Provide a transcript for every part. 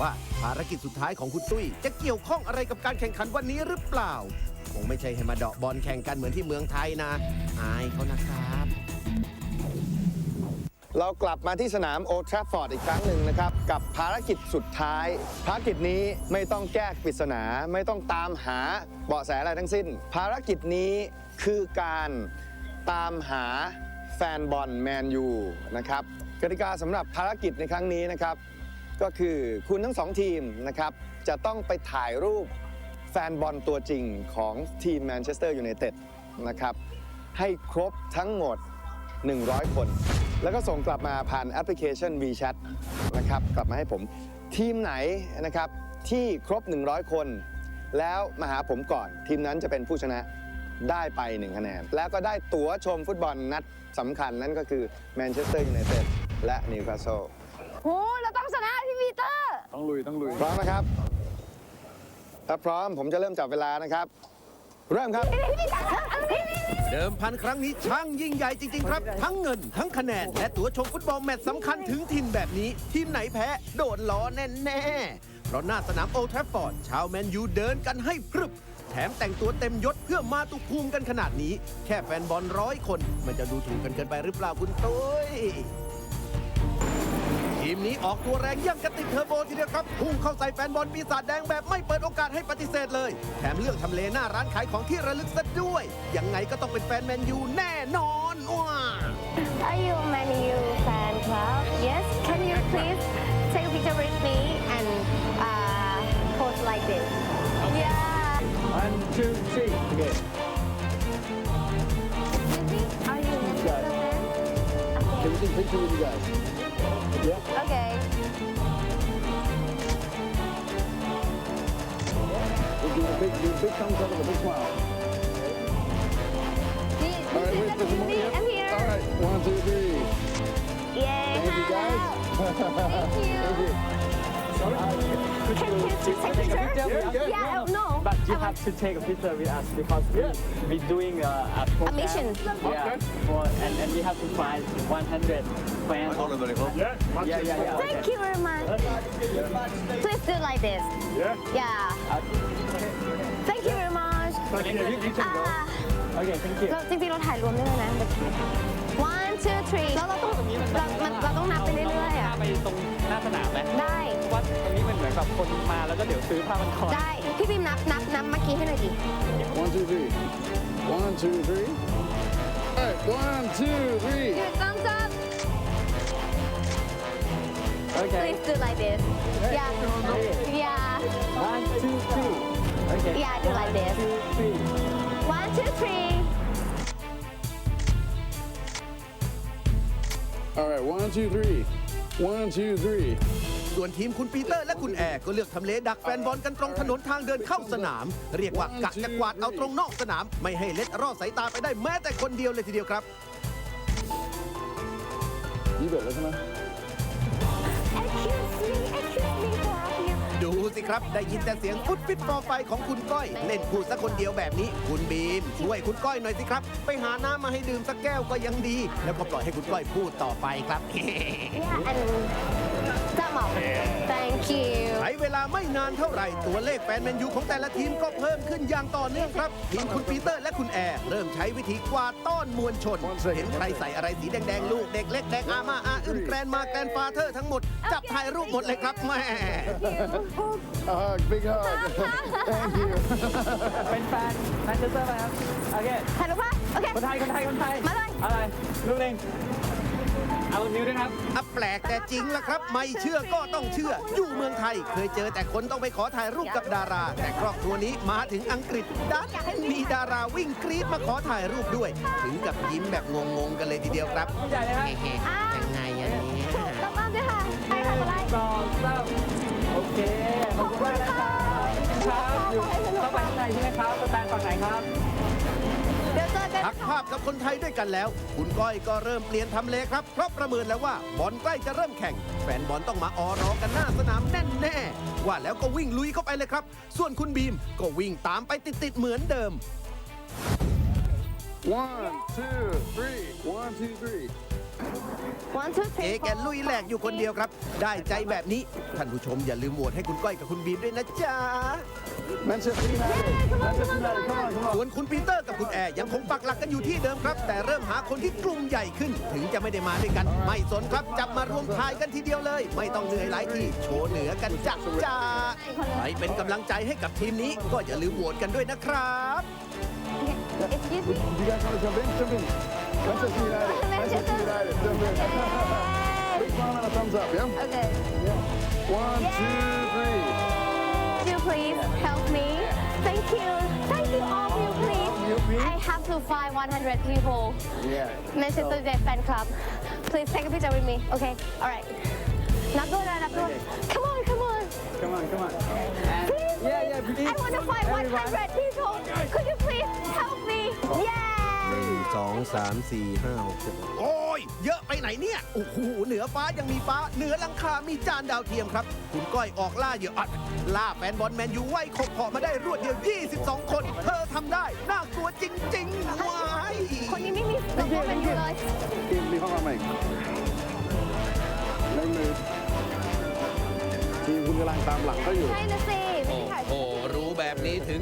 ว่า ภารกิจสุดท้ายของคุณตุ้ย จะเกี่ยวข้องอะไรกับการแข่งขันวันนี้หรือเปล่า คงไม่ใช่ให้มาเดาะบอลแข่งกันเหมือนที่เมืองไทยนะ อายเขานะครับ เรากลับมาที่สนามโอทราฟอร์ดอีกครั้งหนึ่งนะครับ กับภารกิจสุดท้าย ภารกิจนี้ไม่ต้องแก้ปริศนา ไม่ต้องตามหาเบาะแสอะไรทั้งสิ้น ภารกิจนี้คือการตามหาแฟนบอลแมนยูนะครับกติกาสำหรับภารกิจในครั้งนี้นะครับ ก็คือคุณทั้งสองทีมนะครับจะต้องไปถ่ายรูปแฟนบอลตัวจริงของทีมแมนเชสเตอร์ยูไนเต็ดนะครับให้ครบทั้งหมด 100 คน แล้วก็ส่งกลับมาผ่านแอปพลิเคชัน WeChat นะครับกลับมาให้ผมทีมไหนนะครับที่ครบ 100 คน แล้วมาหาผมก่อน ทีมนั้นจะเป็นผู้ชนะได้ไป 1 คะแนน แล้วก็ได้ตั๋วชมฟุตบอลนัดสำคัญนั่นก็คือแมนเชสเตอร์ยูไนเต็ดและนิวคาสเซิลโหเราต้องชนะพี่ปีเตอร์ต้องลุยต้องลุย พร้อมนะครับ ถ้าพร้อมผมจะเริ่มจับเวลานะครับ เริ่มครับ เดิมพันครั้งนี้ช่างยิ่งใหญ่จริง ๆ ครับ ทั้งเงิน ทั้งคะแนน และตั๋วชมฟุตบอลแมตช์สำคัญถึงถิ่นแบบนี้ ทีมไหนแพ้ โดนล้อแน่ๆ เพราะหน้าสนามโอลด์แทรฟฟอร์ดชาวแมนยูเดินกันให้พรึบ แถมแต่งตัวเต็มยศเพื่อมาตุภูมิกันขนาดนี้ แค่แฟนบอลร้อยคน มันจะดูถูกกันเกินไปหรือเปล่าคุณตุ้ยที มนี้ออกตัวแรงย่ำกระติกเทอร์โบทีเดียวครับพุ่งเข้าใส่แฟนบอลปีศาจแดงแบบไม่เปิดโอกาสให้ปฏิเสธเลย แถมเรื่องทำเลหน้าร้านขายของที่ระลึกซะด้วย ยังไงก็ต้องเป็นแฟนแมนยูแน่นอนว้า Are you a Man U fan club Yes Can you please take a picture with me and uh, pose like this Yeah one two three okay Are you a Man U fan can we take a picture with you guys yeah Okay. Do a big a big thumbs up and a big smile. This, all right wait is there's the more TV I'm here. All right one two three. Yay thank you guys. Thank you. Thank you Can you take a picture? Yeah, yeah, Yeah, I- no But you I have to take a picture with us because we we doing a, a program. mission. Yeah. For, and, and we have to find 100 fans. yeah Yeah, yeah, yeah. Thank you very much Please do like this yeah Yeah Thank you very much okay you, you can go อ่า Okay, thank you. เราจริงๆ เราถ่ายรวมได้เลยนะ one two three แล้วเราต้อง รงนี้มันเหมือนกับคนมาแล้วก็เดี๋ยวซื้อผ้ามันคอ ได้ พี่บิมนับนับนับเมื่อกี้ให้หน่อยดิ one two three one two three all right one two three Your thumbs up Okay. please do like this yeah yeah One, two, three. Okay. Yeah, I do like this. Two, three. one two three all right one two three one two three ส่วนทีมคุณปีเตอร์และคุณแอร์ก็เลือกทำเลดักแฟนบอลกันตรงถนนทางเดินเข้าสนาม เรียกว่ากะจะกวาดเอาตรงนอกสนาม ไม่ให้เล็ดรอดสายตาไปได้แม้แต่คนเดียวเลยทีเดียวครับยี่สิบเอ็ดแล้วใช่ไหมดูสิครับ ได้ยินแต่เสียงฟุตฟิตฟอร์ไฟของคุณก้อย เล่นพูดสักคนเดียวแบบนี้ คุณบีม ช่วยคุณก้อยหน่อยสิครับ ไปหาน้ำมาให้ดื่มสักแก้วก็ยังดี แล้วก็ปล่อยให้คุณก้อยพูดต่อไปครับ yeah and thumb up thank you ใช้เวลาไม่นานเท่าไหร่ ตัวเลขแฟนแมนยูของแต่ละทีมก็เพิ่มขึ้นอย่างต่อเนื่องครับ ทีมคุณปีเตอร์และคุณแอร์ เริ่มใช้วิธีกวาดต้อนมวลชน เห็นใครใส่อะไรสีแดง ๆ ลูก เด็กเล็กแดงอามาอาอึนแกรนมาแกรนฟาเธอร์ทั้งหมด จับถ่ายรูปหมดเลยครับแม่ a hug big hug thank you เป็นแฟนแมนเชสเตอร์ไหมครับ โอเค ถ่ายรูปปะโอเค คนไทย คนไทย คนไทยมาเลย อะไร ลูกเล่ง เอานิ้วด้วยครับอะแปลกแต่จริงละครับ ไม่เชื่อก็ต้องเชื่อ อยู่เมืองไทย เคยเจอแต่คนต้องไปขอถ่ายรูปกับดารา แต่ครอบครัวนี้มาถึงอังกฤษดันมีดาราวิ่งกรี๊ดมาขอถ่ายรูปด้วย ถึงกับยิ้มแบบงงๆกันเลยทีเดียวครับใหญ่เลยครับเฮ้ๆยังไงอันนี้ต้องตามด้วยค่ะใครถ่ายมาได้สองสามโอเค ขอบคุณมากนะครับครับอยู่เข้าไปข้างในใช่ไหมครับสแตนฝั่งไหนครับ ภาพกับคนไทยด้วยกันแล้ว คุณก้อยก็เริ่มเปลี่ยนทำเลครับ เพราะประเมินแล้วว่าบอลใกล้จะเริ่มแข่ง แฟนบอลต้องมาออรอกันหน้าสนามแน่แน่ว่าแล้วก็วิ่งลุยเข้าไปเลยครับ ส่วนคุณบีมก็วิ่งตามไปติดๆเหมือนเดิม one two three one two three เอ three, แก four. ลุยแหลกอยู่คนเดียวครับ ได้ใจแบบนี้ ท่านผู้ชมอย่าลืมโหวตให้คุณก้อยกับคุณบีมด้วยนะจ๊ะ Manchester United. Manchester United. Come on, come on. ส่วนคุณปีเตอร์กับคุณแอร์ยังคงปักหลักกันอยู่ที่เดิมครับ แต่เริ่มหาคนที่กลุ่มใหญ่ขึ้น ถึงจะไม่ได้มาด้วยกัน ไม่สนครับ จับมารวมทายกันทีเดียวเลย ไม่ต้องเหนื่อยหลายที่โชว์เหนือกันจ้ะจ้าไปเป็นกำลังใจให้กับทีมนี้ ก็อย่าลืมโหวตกันด้วยนะครับ Excuse me. You guys want to jump in? Jump in. Manchester United. Manchester United. Big smile and a thumbs up, yeah? Okay. Yeah. You please help me? Thank you. Thank you all of you, please. I have to find 100 people. Yeah. Manchester. United fan club. Please take a picture with me. Okay. All right. Not good, not Come on, come on. Come on, come on. Please, yeah, yeah, please. I want to find 100 people. Could you please help me? Yeah. สองสามสี่ห้าหกเจ็ดโอ้ย เยอะไปไหนเนี่ย โอ้โห เหนือฟ้ายังมีฟ้า เหนือหลังคามีจานดาวเทียมครับ คุณก้อยออกล่าเหยื่ออัด ล่าแฟนบอลแมนยูไว้ขบเพาะมาได้รวดเดียว 22 คน เธอทำได้ น่ากลัวจริงๆว้ายคนนี้ไม่มีสมองเป็นอยู่เลย Keep me on, mate. ในมือทีมคุณกำลังตามหลังเขาอยู่ ใช่นะสิ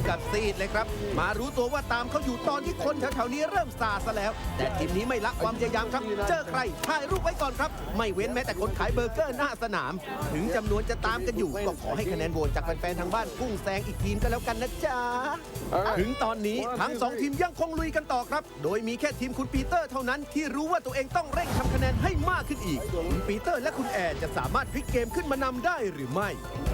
กับซีดเลยครับ มารู้ตัวว่าตามเขาอยู่ตอนที่คนแถวๆนี้เริ่มซาซะแล้ว แต่ทีมนี้ไม่ละความพยายามครับ เจอใครถ่ายรูปไว้ก่อนครับ ไม่เว้นแม้แต่คนขายเบอร์เกอร์หน้าสนาม ถึงจำนวนจะตามกันอยู่ ก็ขอให้คะแนนโหวตจากแฟนๆทางบ้านพุ่งแซงอีกทีมก็แล้วกันนะจ๊ะ ถึงตอนนี้ทั้งสองทีมยังคงลุยกันต่อครับ โดยมีแค่ทีมคุณปีเตอร์เท่านั้นที่รู้ว่าตัวเองต้องเร่งทำคะแนนให้มากขึ้นอีก คุณปีเตอร์และคุณแอร์จะสามารถพลิกเกมขึ้นมานำได้หรือไม่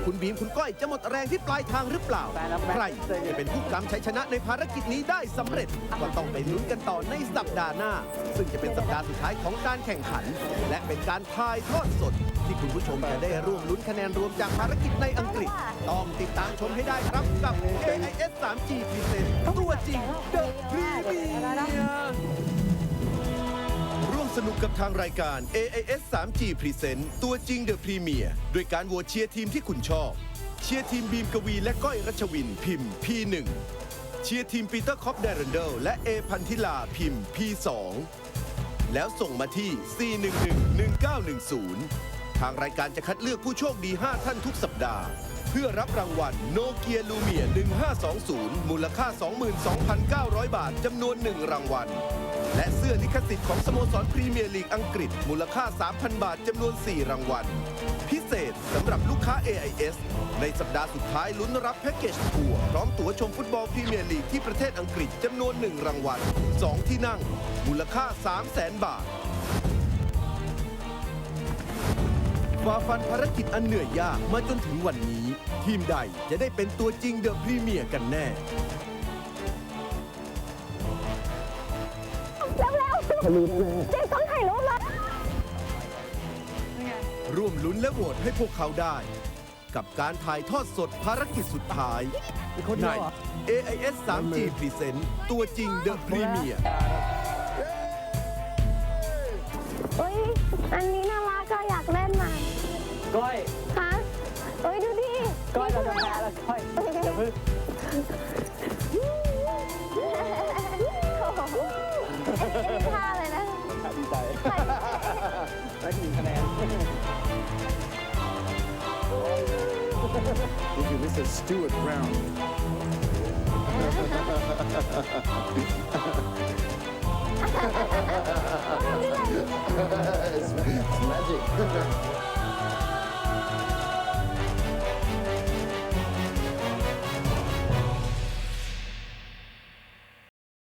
คุณบีมคุณก้อยจะหมดแรงที่ปลายทางหรือเปล่า ใครจะเป็นผู้กำชัยชนะในภารกิจนี้ได้สำเร็จ ก็ต้องไปลุ้นกันต่อในสัปดาห์หน้า ซึ่งจะเป็นสัปดาห์สุดท้ายของการแข่งขัน และเป็นการทายทอดสด ที่คุณผู้ชมจะได้ร่วมลุ้นคะแนนรวมจากภารกิจในอังกฤษ ต้องติดตามชมให้ได้ครับกับ AIS 3G Present ตัวจริง The Premier ร่วมสนุกกับทางรายการ AIS 3G Present ตัวจริง The Premier ด้วยการโหวตเชียร์ทีมที่คุณชอบ เชียร์ทีมบีมกวีและก้อยรัชวินพิมพ์ P1 เชียร์ทีมปีเตอร์คอปเดรนเดลและเอพันธิลาพิมพ์ P2 แล้วส่งมาที่ 411-1910 ทางรายการจะคัดเลือกผู้โชคดี 5 ท่านทุกสัปดาห์ เพื่อรับรางวัลโนเกียลูเมีย1520 มูลค่า 22,900 บาทจำนวน 1 รางวัล และเสื้อลิขสิทธิ์ของสโมสรพรีเมียร์ลีกอังกฤษ มูลค่า 3,000 บาทจำนวน 4 รางวัล พิเศษสำหรับลูกค้า AIS ในสัปดาห์สุดท้ายลุ้นรับแพ็กเกจทัวร์พร้อมตั๋วชมฟุตบอลพรีเมียร์ลีกที่ประเทศอังกฤษจำนวน 1 รางวัล 2 ที่นั่ง มูลค่า 300,000 บาทฝ่าฟันภารกิจอันเหนื่อยยากมาจนถึงวันนี้ ทีมใดจะได้เป็นตัวจริงเดอะพรีเมียร์กันแน่ ร็วเร็วเด็กต้องถ่ายรูปแล้ว ร่วมลุ้นและโหวตให้พวกเขาได้ กับการถ่ายทอดสดภารกิจสุดท้ายใน AIS 3G Present ตัวจริงเดอะพรีเมียร์เฮ้ย อันนี้น่ารักก็อยากเล่นน่ะก้อย ฮะเฮ้ย ดู says Stuart Brown. it's, it's magic.